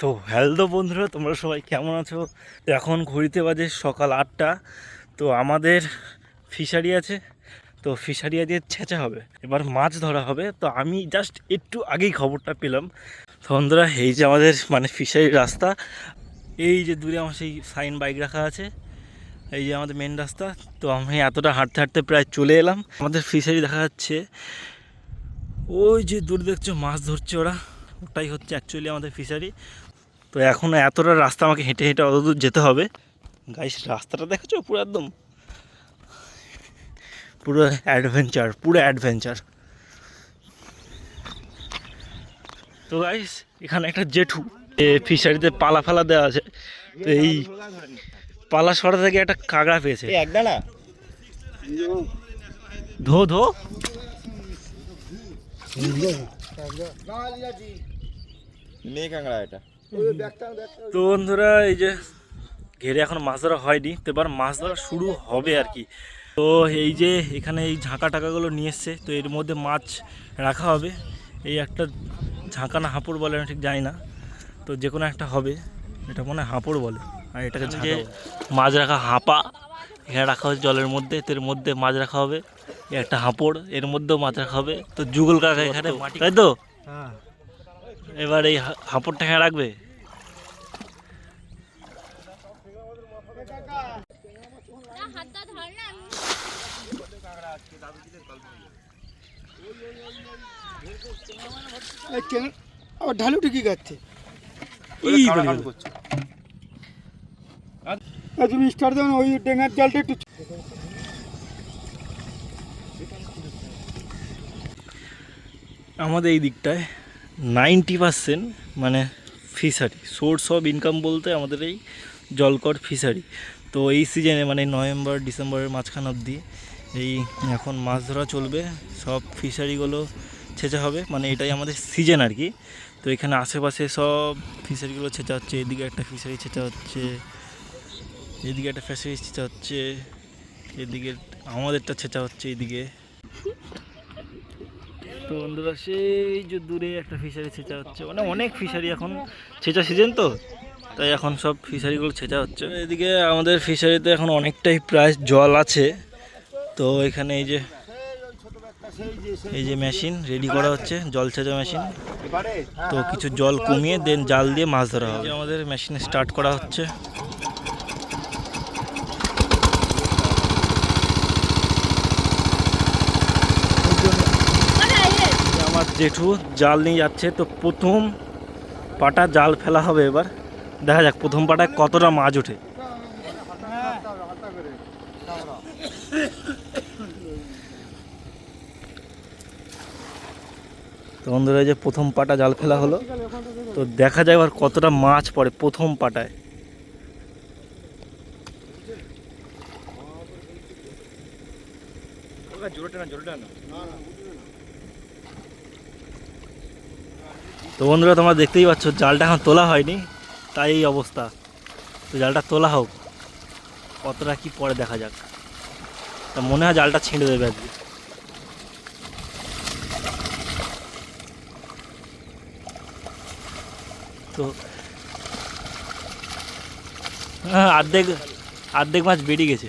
তো হ্যালো বন্ধুরা, তোমরা সবাই কেমন আছো? এখন ঘড়িতে বাজে সকাল আটটা। তো আমাদের ফিশারি আছে, তো ফিশারি দিয়ে ছেঁচা হবে। এবার মাছ ধরা হবে। তো আমি জাস্ট একটু আগেই খবরটা পেলাম। তো বন্ধুরা, এই যে আমাদের মানে ফিশারির রাস্তা, এই যে দূরে আমার সেই সাইন বাইক রাখা আছে, এই যে আমাদের মেন রাস্তা। তো আমি এতটা হাঁটতে হাঁটতে প্রায় চলে এলাম। আমাদের ফিশারি দেখা যাচ্ছে। ওই যে দূরে দেখছ, মাছ ধরছে ওরা। ওটাই হচ্ছে অ্যাকচুয়ালি আমাদের ফিশারি। তো এখন এতটা রাস্তা আমাকে হেঁটে হেঁটে অতদূর যেতে হবে। গাইস রাস্তাটা দেখেছ? পুরো একদম পুরো অ্যাডভেঞ্চার পুরো অ্যাডভেঞ্চার তো গাইস এখানে একটা জেঠু এ ফিশারিতে পালা ফালা দেওয়া আছে। তো এই পালা সরা থেকে একটা কাঁকড়া পেয়েছে। ধো ধো। মেয়ে কাঁকড়া এটা। তো বন্ধুরা এই যে ঘেরে এখন মাছ ধরা হয়নি তো এবার মাছ ধরা শুরু হবে আর কি। তো এই যে এখানে এই ঝাঁকা টাকাগুলো নিয়ে এসছে তো এর মধ্যে মাছ রাখা হবে। এই একটা ঝাঁকা না হাঁপড় বলে আমি ঠিক জানি না। তো যে কোনো একটা হবে এটা মনে হয় হাঁপড় বলে আর এটাকে যে মাছ রাখা হাঁপা এখানে রাখা হচ্ছে জলের মধ্যে তো এর মধ্যে মাছ রাখা হবে। একটা হাঁপড় এর মধ্যেও মাছ রাখা হবে। তো যুগল কাকা এখানে মাটি তাই তো? এবার এই হা- হাঁপড়টা এখানে রাখবে? হাতটা ধর না এই কেন আবার ঢালু ঠিকই গাচ্ছে। তুমি স্টার দেবেন ওই ডেঙ্গার জালটা একটু আমাদের এই দিকটায় নাইনটি পার্সেন্ট মানে ফিশারি, সোর্স অফ ইনকাম বলতে আমাদের এই জলকর ফিশারি। তো এই সিজনে মানে নভেম্বর, ডিসেম্বরের মাঝখান অবধি এই এখন মাছ ধরা চলবে, সব ফিশারিগুলো ছেঁচা হবে মানে এটাই আমাদের সিজন আর কি। তো এখানে আশেপাশে সব ফিশারিগুলো ছেঁচা হচ্ছে, এদিকে একটা ফিশারি ছেঁচা হচ্ছে, এদিকে একটা ফিশারি ছেঁচা হচ্ছে, এদিকে আমাদেরটা ছেঁচা হচ্ছে এদিকে। তো বন্ধুরা, সেই যে দূরে একটা ফিশারি ছেঁচা হচ্ছে। মানে অনেক ফিশারি এখন ছেঁচা সিজন তো, তাই এখন সব ফিশারিগুলো ছেঁচা হচ্ছে। এদিকে আমাদের ফিশারিতে এখন অনেকটাই প্রায় জল আছে। তো এখানে এই যে এই যে মেশিন রেডি করা হচ্ছে, জল ছেঁচা মেশিন তো কিছু জল কমিয়ে দেন জাল দিয়ে মাছ ধরা হবে। আমাদের মেশিন স্টার্ট করা হচ্ছে যে আমার জেঠু, জাল নিয়ে যাচ্ছে। তো প্রথম পাটা জাল ফেলা হবে এবার। দেখা যাক, প্রথম পাটায় কতটা মাছ ওঠে। তো বন্ধুরা যে প্রথম পাটা জাল ফেলা হলো। তো দেখা যায় এবার কতটা মাছ পড়ে প্রথম পাটায়। তো বন্ধুরা, তোমরা দেখতেই পাচ্ছ, জালটা এখন তোলা হয়নি, তাই এই অবস্থা। তো জালটা তোলা হোক, কতটা কি পরে দেখা যাক। তা মনে হয় জালটা ছিঁড়ে দেবে আজকে। তো হ্যাঁ অর্ধেক অর্ধেক মাছ বেরিয়ে গেছে।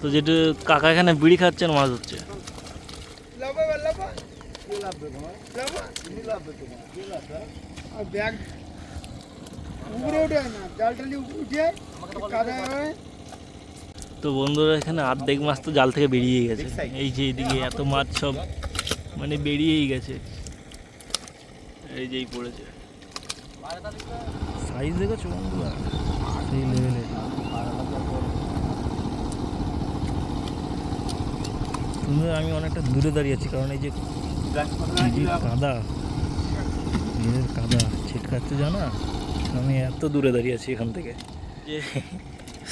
তো যেটা কাকা এখানে বিড়ি খাচ্ছেন, মাছ হচ্ছে তো বন্ধুরা, এখানে আর্ধেক মাছ তো জাল থেকে বেরিয়েই গেছে। এই যে এইদিকে এত মাছ সব মানে বেরিয়েই গেছে। এই যেই পড়েছে। সাইজ দেখেছ বন্ধুরা? সেই লেভেলের তুমি আমি অনেকটা দূরে দাঁড়িয়ে আছি কারণ এই যে কাদা নিজের কাদা ছিটকাচ্ছে জানা? আমি এত দূরে দাঁড়িয়ে আছি এখান থেকে। যে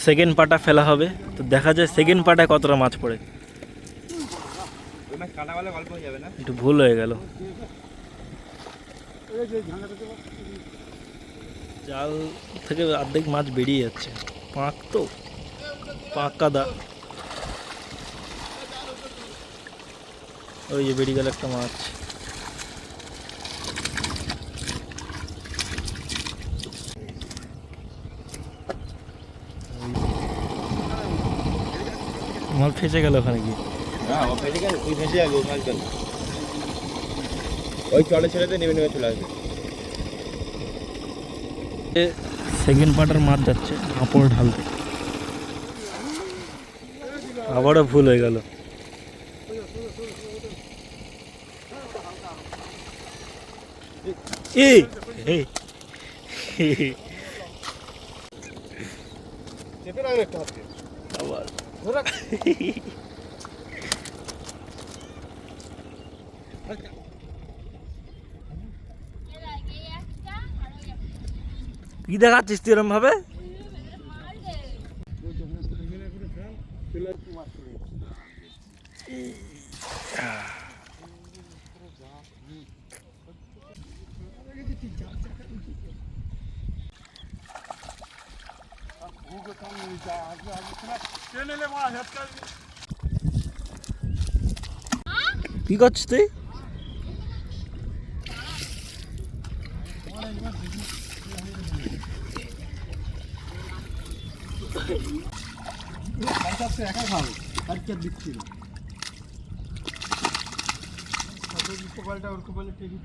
সেকেন্ড পাটা ফেলা হবে তো দেখা যায় সেকেন্ড পাটায় কতটা মাছ পড়ে। একটু ভুল হয়ে গেল। জাল থেকে অর্ধেক মাছ বেরিয়ে যাচ্ছে। পাঁক তো পাঁক কাদা। ওই যে বেরিয়ে গেল একটা মাছ। মাল ফেসে গেল ওখানে গিয়ে। হ্যাঁ ওই চলে ছেড়ে নেমে নেমে চলে আসবে। সেকেন্ড পার্টার মাছ যাচ্ছে হাঁপড় ঢালতে। আবারও ভুল হয়ে গেল এই এই চেপে রাখলে একটা হাতকে আবার এর আগে একটা আর ওই একটা কি দেখাচ্ছিস তুই এরম ভাবে? মার কি করছিস তুই পঞ্চাশটা একা খাবে আর কে দিচ্ছিল কপালটা ওর কপালে টেকি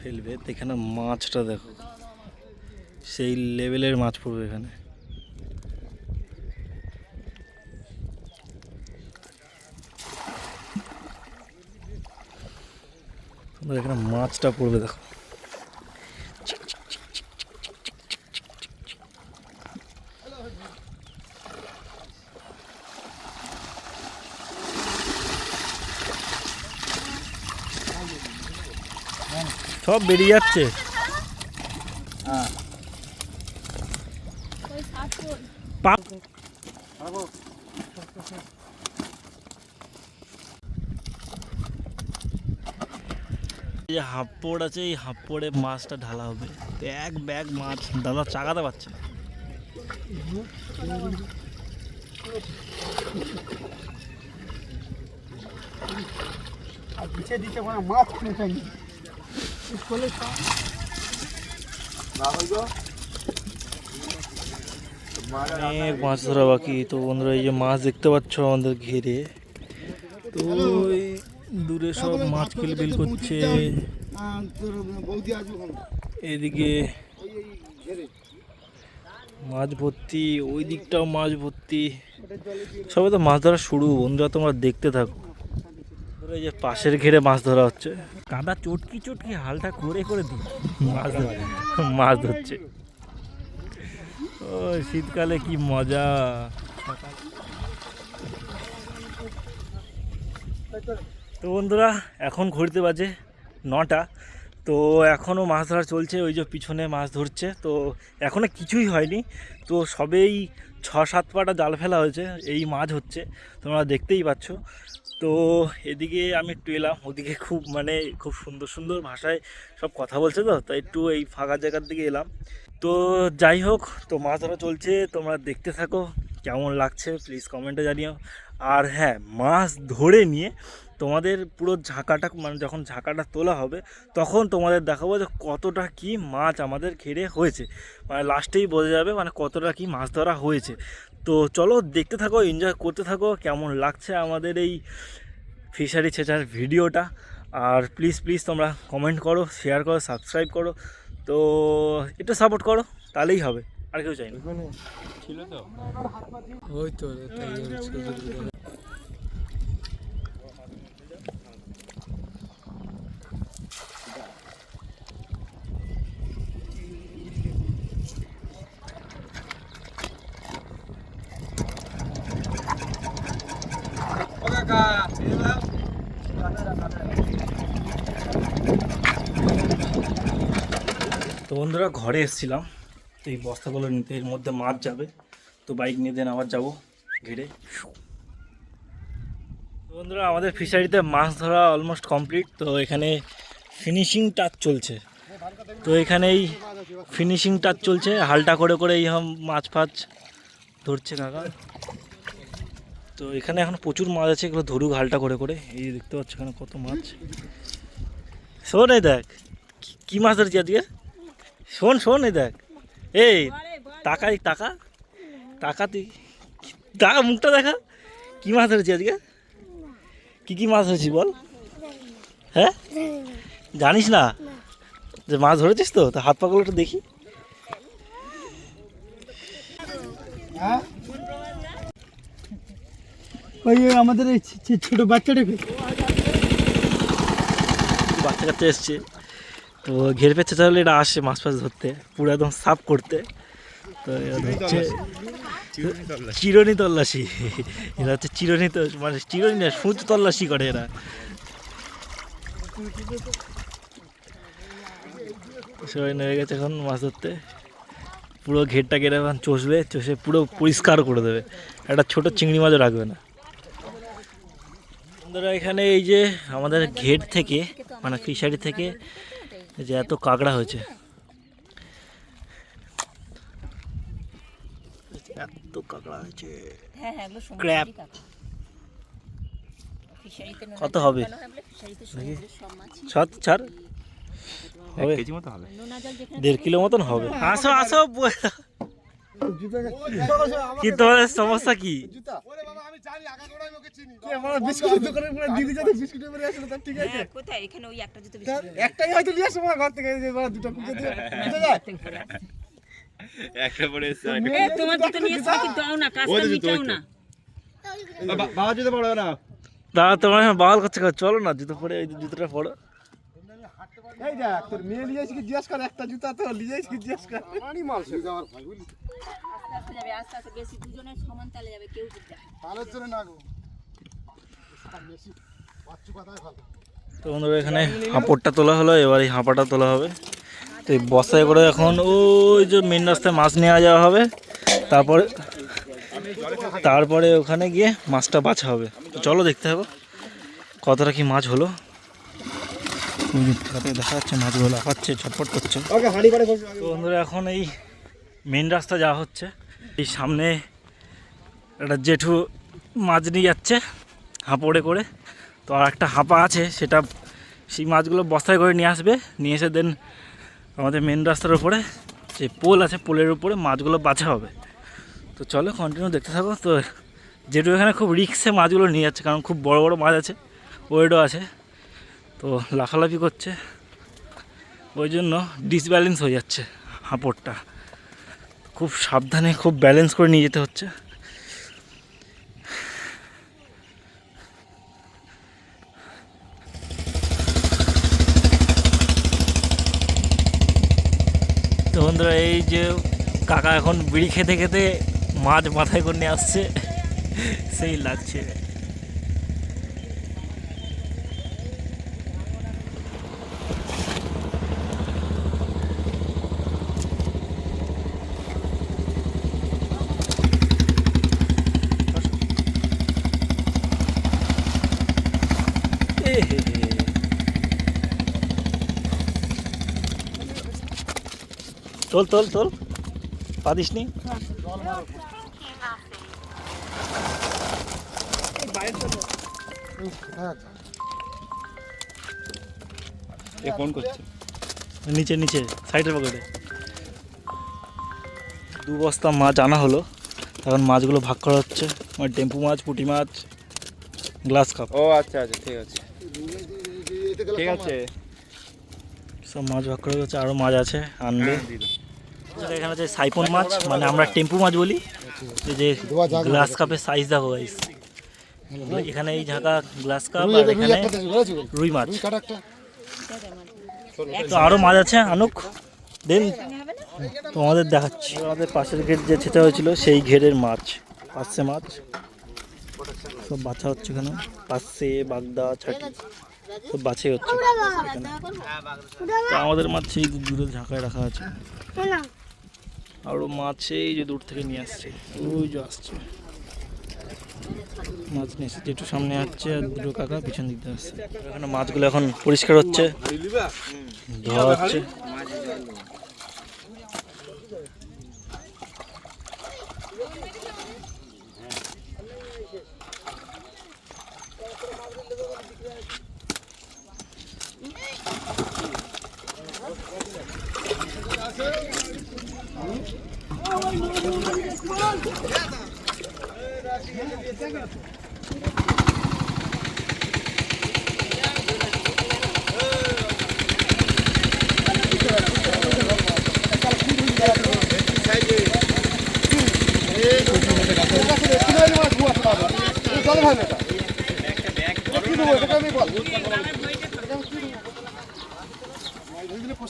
ফেলবে তো এখানে মাছটা দেখো সেই লেভেলের মাছ পড়বে এখানে। এখানে মাছটা পড়বে দেখো। সব বেরিয়ে যাচ্ছে। হাপ্পড় আছে, এই হাপ্পড়ে মাছটা ঢালা হবে। এক ব্যাগ মাছ, দাদা চাকাতে পারছে না। মাছ অনেক মাছ ধরা বাকি। তো বন্ধুরা, এই যে মাছ দেখতে পাচ্ছ আমাদের ঘিরে, তো দূরে সব মাছ কিলবিল করছে। এদিকে ওই ওই মাছ ভর্তি ওই দিকটাও মাছ ভর্তি। সবে তো মাছ ধরা শুরু বন্ধুরা তোমরা দেখতে থাকো। এই যে পাশের ঘেরে মাছ ধরা হচ্ছে। কাদা চটকি চটকি হালটা করে করে দিই মাছ ধর মাছ ধরছে। ও শীতকালে কি মজা। তো বন্ধুরা এখন ঘুরতে বাজে নটা। তো এখনও মাছ ধরা চলছে, ওই যে পিছনে মাছ ধরছে। তো এখনও কিছুই হয়নি। তো সবেই ছ সাত পাটা জাল ফেলা হয়েছে, এই মাছ হচ্ছে, তোমরা দেখতেই পাচ্ছ। তো এদিকে আমি একটু এলাম, ওদিকে খুব মানে খুব সুন্দর সুন্দর ভাষায় সব কথা বলছে তো, তাই একটু এই ফাঁকা জায়গার দিকে এলাম। তো যাই হোক, তো মাছ ধরা চলছে, তোমরা দেখতে থাকো। কেমন লাগছে? প্লিজ কমেন্টে জানিও। আর হ্যাঁ মাছ ধরে নিয়ে তোমাদের পুরো ঝাঁকাটা মানে যখন ঝাঁকাটা তোলা হবে, তখন তোমাদের দেখাবো যে কতটা কি মাছ আমাদের ঘিরে হয়েছে। মানে লাস্টেই বোঝা যাবে মানে কতটা কি মাছ ধরা হয়েছে। তো চলো দেখতে থাকো এনজয় করতে থাকো, কেমন লাগছে আমাদের এই ফিশারি ছেঁচার ভিডিওটা। আর প্লিজ প্লিজ তোমরা কমেন্ট করো শেয়ার করো সাবস্ক্রাইব করো। তো একটু সাপোর্ট করো, তাহলেই হবে। আর কেউ চাই না ছিল তো? ওই তো তো বন্ধুরা ঘরে এসেছিলাম। তো এই বস্তাগুলো নিতে এর মধ্যে মাছ যাবে। তো বাইক নিয়ে দেন আবার যাব ঘিরে। বন্ধুরা, আমাদের ফিশারিতে মাছ ধরা অলমোস্ট কমপ্লিট তো এখানে ফিনিশিং টাচ চলছে। তো এখানেই ফিনিশিং টাচ চলছে। হালটা করে করে এই মাছ ফাছ ধরছে কাকা। তো এখানে এখন প্রচুর মাছ আছে, এগুলো ধরুক হালটা করে করে। এই দেখতে পাচ্ছ এখানে কত মাছ। শোন দেখ, কি- কি মাছ ধরেছি আজকে? শোন শোন এই দেখ। এই টাকা টাকা? টাকা তুই টাকা মুখটা দেখা। কি মাছ ধরেছি আজকে? কি কি মাছ ধরেছি বল? হ্যাঁ? জানিস না? যে মাছ ধরেছিস তো তা হাত পাগুলো একটু দেখি। হ্যাঁ ওই আমাদের এই ছোট বাচ্চাটাকে। বাচ্চা কাচ্চা এসছে। তো ঘের পেচ্ছে তাহলে এটা আসে মাছ ফাছ ধরতে পুরো একদম সাফ করতে। তো এরা ধরছে। চিরনি তল্লাশি। এরা হচ্ছে চিরনি তো মানে চিরনি না সূচ তল্লাশি করে এরা। সবাই নেমে গেছে এখন মাছ ধরতে। পুরো ঘেরটা কেটে এখন চষবে চষে পুরো পরিষ্কার করে দেবে। একটা ছোট চিংড়ি মাছও রাখবে না। বন্ধুরা এখানে এই যে আমাদের ঘেট থেকে মানে ফিশারি থেকে এই যে এত কাঁকড়া হয়েছে। এত কাঁকড়া হয়েছে। হ্যাঁ হ্যাঁ কত হবে? ছাড় হয় চার হবে। কেজি মতো হবে। নোনা জল যেখানে দেড় কিলো মতন হবে। আসো আসো জুতা কি তোমাদের সমস্যা কি? বিস্কুটের দিদি যাতে বিস্কুটের পরে আসলে তার ঠিক আছে হ্যাঁ, কোথায়? এখানে ওই একটা জুতো তার বেশি একটাই হয়তো নিয়ে আসো ঘর থেকে বাবা দুটো কুকে দিয়ে। বুঝে যায়? একটা পরে তোমার জুতো নিয়ে এসে কি দাও না কাজটা মিটাও না। বাবা না। দাদা তোমার বাগাল করছে চলো না জুতো পরে ওই জুতোটা পড়ো এই দেখ তোর মেয়ে নিয়ে এসে জিজ্ঞেস কর একটা জুতা তো নিয়ে এসে জিজ্ঞেস কর। আমারই মাল সে যাওয়ার ভাই বুঝলি আস্তে আস্তে যাবে আস্তে আস্তে বেশি দুজনের সমান তালে যাবে কেউ দিতে তাহলে জন্য না গো। বেশি বাচ্চু কথাই ভালো। তো বন্ধুরা এখানে হাঁপড়টা তোলা হলো এবার এই হাঁপাটা তোলা হবে। তো এই বস্তায় করে এখন ওই যে মেন রাস্তায় মাছ নেওয়া যাওয়া হবে। তারপরে তারপরে ওখানে গিয়ে মাছটা বাছা হবে। চলো দেখতে হবে কতটা কি মাছ হলো। ওই যে তাতে দেখা যাচ্ছে মাছগুলো লাফাচ্ছে ছটফট করছে। ওকে হাড়ি পাড়ে বসে তো বন্ধুরা এখন এই মেন রাস্তা যাওয়া হচ্ছে। এই সামনে একটা জেঠু মাছ নিয়ে যাচ্ছে হাঁপড়ে করে। তো আর একটা হাঁপা আছে সেটা সেই মাছগুলো বস্তায় করে নিয়ে আসবে। নিয়ে এসে দেন আমাদের মেন রাস্তার উপরে যে পোল আছে পোলের উপরে মাছগুলো বাছা হবে। তো চলো কন্টিনিউ দেখতে থাকো। তো জেঠু এখানে খুব রিক্সে মাছগুলো নিয়ে যাচ্ছে কারণ খুব বড় বড় মাছ আছে ওয়েটও আছে। তো লাফালাফি করছে। ওই জন্য ডিসব্যালেন্স হয়ে যাচ্ছে হাঁপড়টা। খুব সাবধানে, খুব ব্যালেন্স করে নিয়ে যেতে হচ্ছে। তো বন্ধুরা, এই যে কাকা এখন বিড়ি খেতে খেতে মাছ মাথায় করে নিয়ে আসছে। সেই লাগছে। তোল তোল তোল। পাদিস নি। ফোন করছে? নিচে নিচে সাইডের পকেটে। দু বস্তা মাছ আনা হলো। এখন মাছগুলো ভাগ করা হচ্ছে। আমার টেম্পু মাছ পুঁটি মাছ গ্লাস কাপ। ও আচ্ছা আচ্ছা ঠিক আছে। ঠিক আছে। সব মাছ ভাগ করা হচ্ছে আরও মাছ আছে আনবে। হ্যাঁ, এখানে আছে সাইপন মাছ মানে আমরা টেম্পু মাছ বলি। এই যে গ্লাস কাপের সাইজ দেখো গাইস এখানে এই ঝাঁকা গ্লাস কাপ আর এখানে রুই মাছ। তো আরও মাছ আছে আনুক। দেন তোমাদের দেখাচ্ছি। আমাদের পাশের ঘের যে ছেঁচা হয়েছিল সেই ঘেরের মাছ। পাশে মাছ। সব বাছা হচ্ছে এখানে। পাশে বাগদা ছাটি। সব বাছাই হচ্ছে। তো আমাদের মাছ সেই দূরে ঝাঁকায় রাখা আছে। আরও মাছে এই যে দূর থেকে নিয়ে আসছে। ওই যে আসছে। মাছ নিয়ে এসেছে, একটু সামনে আসছে আর দুটো কাকা পিছন দিতে আসছে। এখানে মাছগুলো এখন পরিষ্কার হচ্ছে। ধোয়া হচ্ছে। Thank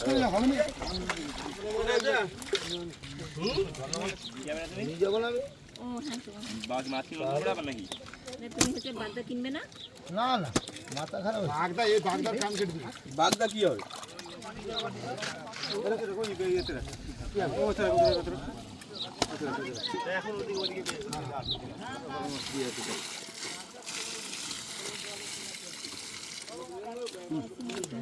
করে হবে না না না, মাথা খারাপ বাগদা এই বাগদার কান কেটে দিবি বাগদা কি হবে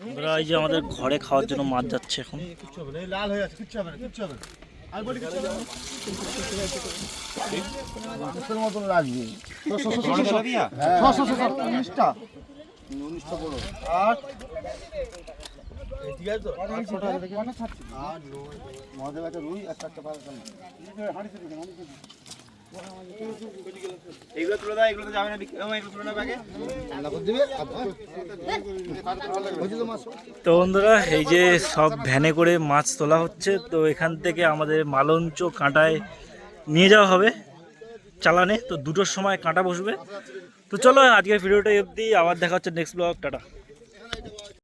আমরা এই যে আমাদের ঘরে খাওয়ার জন্য মাছ যাচ্ছে এখন। লাল হয়ে আছে কিচ্ছু হবে না কিচ্ছু হবে রুই আর চারটা পাঁচ তো তো বন্ধুরা, এই যে সব ভ্যানে করে মাছ তোলা হচ্ছে, তো এখান থেকে আমাদের মালঞ্চ কাঁটায় নিয়ে যাওয়া হবে চালানে। তো দুটোর সময় কাঁটা বসবে। তো চলো আজকের ভিডিওটা অবধি, আবার দেখা হচ্ছে নেক্সট ব্লগ টাটা।